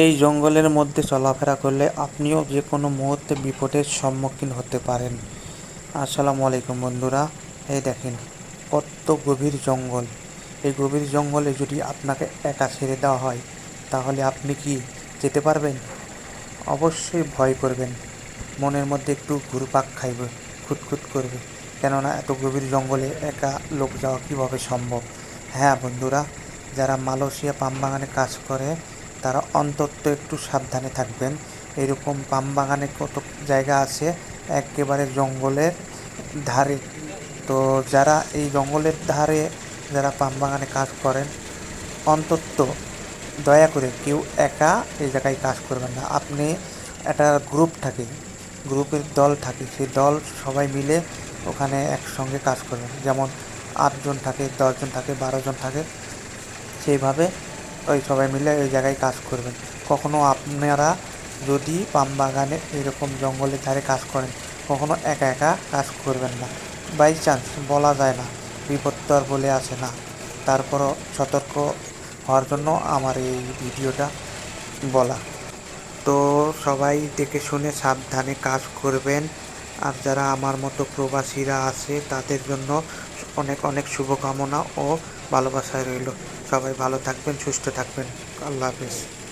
এই জঙ্গলের মধ্যে চলাফেরা করলে আপনিও যে কোনো মুহূর্তে বিপদের সম্মুখীন হতে পারেন। আসসালামু আলাইকুম বন্ধুরা, এই দেখেন, কত গভীর জঙ্গল। এই গভীর জঙ্গলে যদি আপনাকে একা ছেড়ে দেওয়া হয়, তাহলে আপনি কি যেতে পারবেন? অবশ্যই ভয় করবেন। মনের মধ্যে একটু ঘুরপাক খাইবে খুঁতখুত করবে। কেননা এত গভীর জঙ্গলে একা লোক যাওয়া কীভাবে সম্ভব? হ্যাঁ বন্ধুরা, যারা মালয়েশিয়া পাম বাগানে কাজ করে তারা অন্তত একটু সাবধানে থাকবেন। এরকম পাম বাগানে কত জায়গা আছে, একেবারে জঙ্গলের ধারে। তো যারা এই জঙ্গলের ধারে যারা পাম বাগানে কাজ করেন, অন্তত দয়া করে কেউ একা এই জায়গায় কাজ করবেন না। আপনি একটা গ্রুপ থাকে, গ্রুপের দল থাকে, সেই দল সবাই মিলে ওখানে একসঙ্গে কাজ করবেন। যেমন আটজন থাকে, দশজন থাকে, বারোজন থাকে, সেইভাবে ওই সবাই মিলে ওই জায়গায় কাজ করবেন। কখনো আপনারা যদি পাম বাগানে এরকম জঙ্গলের ধারে কাজ করেন, কখনো একা একা কাজ করবেন না। বাই চান্স বলা যায় না, বিপদ আর বলে আসে না। তারপরও সতর্ক হওয়ার জন্য আমার এই ভিডিওটা বলা। তো সবাই দেখে শুনে সাবধানে কাজ করবেন। আর যারা আমার মতো প্রবাসীরা আছে, তাদের জন্য অনেক অনেক শুভকামনা ও ভালোবাসায় রইল। সবাই ভালো থাকবেন, সুস্থ থাকবেন। আল্লাহ হাফিজ।